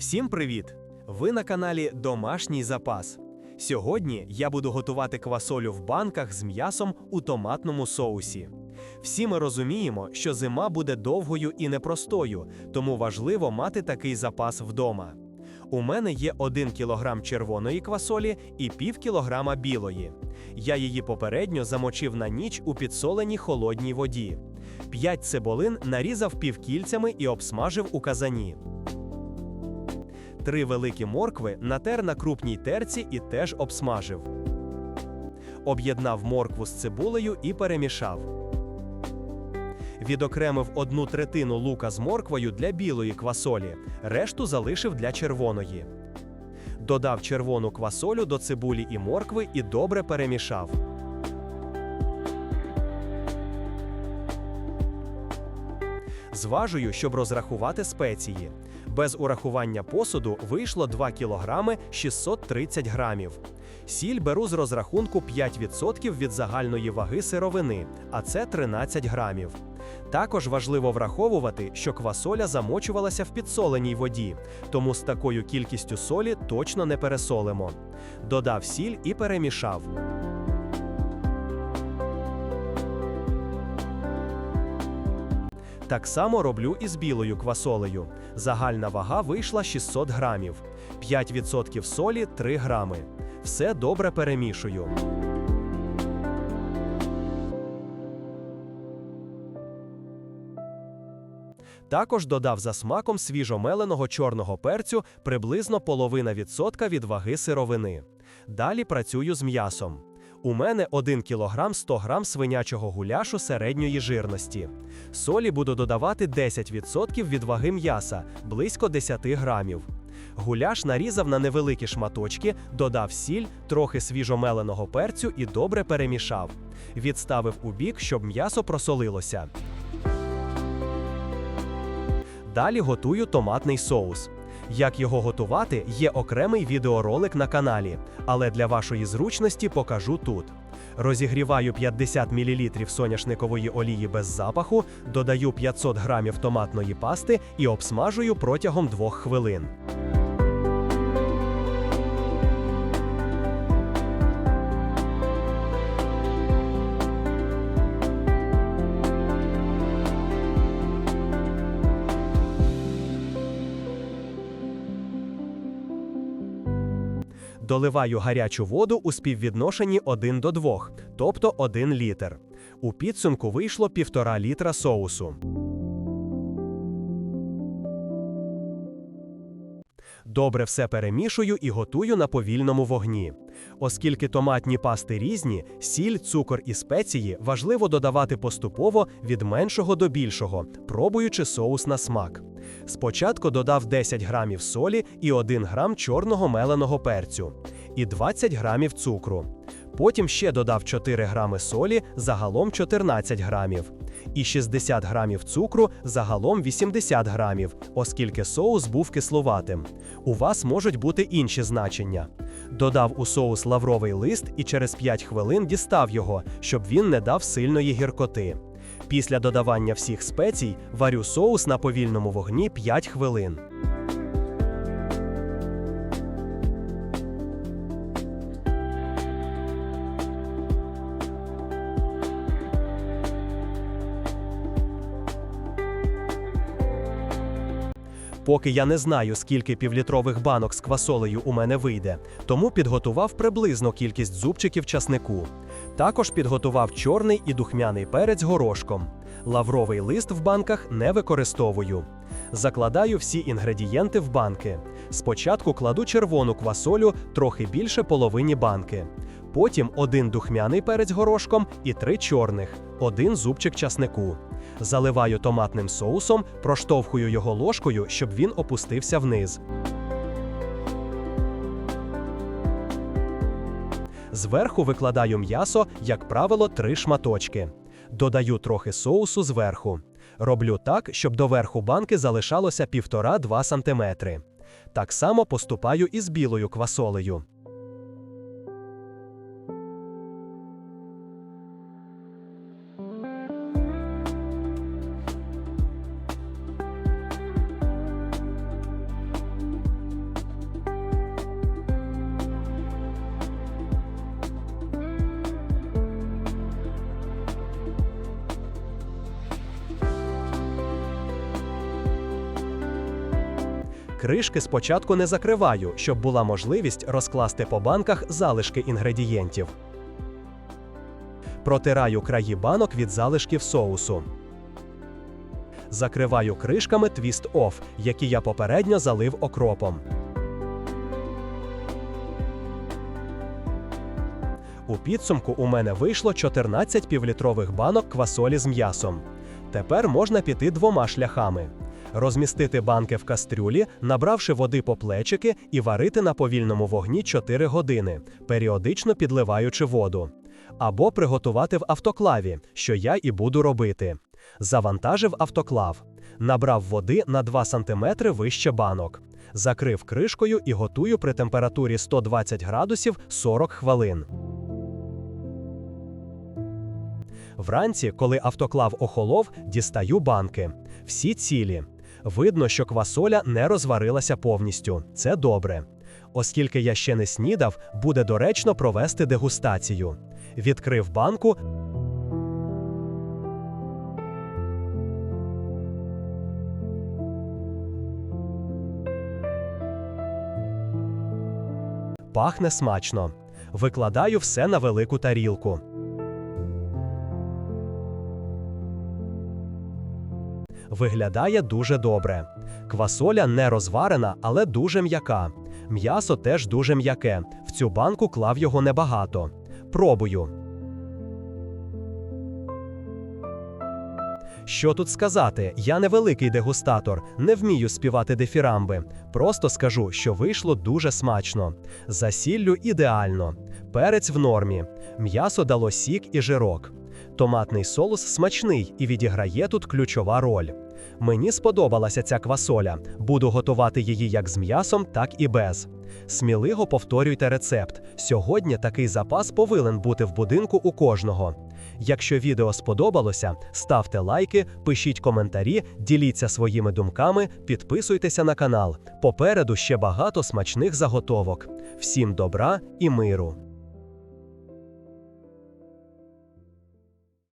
Всім привіт! Ви на каналі Домашній запас. Сьогодні я буду готувати квасолю в банках з м'ясом у томатному соусі. Всі ми розуміємо, що зима буде довгою і непростою, тому важливо мати такий запас вдома. У мене є 1 кг червоної квасолі і пів кілограма білої. Я її попередньо замочив на ніч у підсоленій холодній воді. 5 цибулин нарізав півкільцями і обсмажив у казані. Три великі моркви натер на крупній терці і теж обсмажив. Об'єднав моркву з цибулею і перемішав. Відокремив одну третину лука з морквою для білої квасолі, решту залишив для червоної. Додав червону квасолю до цибулі і моркви і добре перемішав. Зважую, щоб розрахувати спеції. Без урахування посуду вийшло 2 кг 630 грамів. Сіль беру з розрахунку 5% від загальної ваги сировини, а це 13 грамів. Також важливо враховувати, що квасоля замочувалася в підсоленій воді, тому з такою кількістю солі точно не пересолимо. Додав сіль і перемішав. Так само роблю і з білою квасолею. Загальна вага вийшла 600 грамів, 5% солі 3 грами. Все добре перемішую. Також додав за смаком свіжомеленого чорного перцю приблизно половина відсотка від ваги сировини. Далі працюю з м'ясом. У мене 1 кг 100 г свинячого гуляшу середньої жирності. Солі буду додавати 10% від ваги м'яса, близько 10 грамів. Гуляш нарізав на невеликі шматочки, додав сіль, трохи свіжомеленого перцю і добре перемішав. Відставив у бік, щоб м'ясо просолилося. Далі готую томатний соус. Як його готувати, є окремий відеоролик на каналі, але для вашої зручності покажу тут. Розігріваю 50 мл соняшникової олії без запаху, додаю 500 г томатної пасти і обсмажую протягом 2 хвилин. Доливаю гарячу воду у співвідношенні 1 до 2, тобто 1 літр. У підсумку вийшло 1,5 літра соусу. Добре все перемішую і готую на повільному вогні. Оскільки томатні пасти різні, сіль, цукор і спеції важливо додавати поступово від меншого до більшого, пробуючи соус на смак. Спочатку додав 10 грамів солі і 1 грам чорного меленого перцю, і 20 грамів цукру. Потім ще додав 4 грами солі, загалом 14 грамів. І 60 грамів цукру, загалом 80 грамів, оскільки соус був кислуватим. У вас можуть бути інші значення. Додав у соус лавровий лист і через 5 хвилин дістав його, щоб він не дав сильної гіркоти. Після додавання всіх спецій варю соус на повільному вогні 5 хвилин. Поки я не знаю, скільки півлітрових банок з квасолею у мене вийде, тому підготував приблизну кількість зубчиків часнику. Також підготував чорний і духмяний перець горошком. Лавровий лист в банках не використовую. Закладаю всі інгредієнти в банки. Спочатку кладу червону квасолю трохи більше половині банки. Потім один духмяний перець горошком і три чорних, один зубчик часнику. Заливаю томатним соусом, проштовхую його ложкою, щоб він опустився вниз. Зверху викладаю м'ясо, як правило, три шматочки. Додаю трохи соусу зверху. Роблю так, щоб до верху банки залишалося 1,5-2 см. Так само поступаю і з білою квасолею. Кришки спочатку не закриваю, щоб була можливість розкласти по банках залишки інгредієнтів. Протираю краї банок від залишків соусу. Закриваю кришками твіст оф, які я попередньо залив окропом. У підсумку у мене вийшло 14 півлітрових банок квасолі з м'ясом. Тепер можна піти двома шляхами: розмістити банки в кастрюлі, набравши води по плечики і варити на повільному вогні 4 години, періодично підливаючи воду. Або приготувати в автоклаві, що я і буду робити. Завантажив автоклав, набрав води на 2 см вище банок, закрив кришкою і готую при температурі 120 градусів 40 хвилин. Вранці, коли автоклав охолов, дістаю банки. Всі цілі. Видно, що квасоля не розварилася повністю. Це добре. Оскільки я ще не снідав, буде доречно провести дегустацію. Відкрив банку. Пахне смачно. Викладаю все на велику тарілку. Виглядає дуже добре. Квасоля не розварена, але дуже м'яка. М'ясо теж дуже м'яке. В цю банку клав його небагато. Пробую. Що тут сказати? Я не великий дегустатор, не вмію співати дифірамби. Просто скажу, що вийшло дуже смачно. За сіллю ідеально. Перець в нормі. М'ясо дало сік і жирок. Томатний соус смачний і відіграє тут ключова роль. Мені сподобалася ця квасоля. Буду готувати її як з м'ясом, так і без. Сміливо повторюйте рецепт. Сьогодні такий запас повинен бути в будинку у кожного. Якщо відео сподобалося, ставте лайки, пишіть коментарі, діліться своїми думками, підписуйтеся на канал. Попереду ще багато смачних заготовок. Всім добра і миру!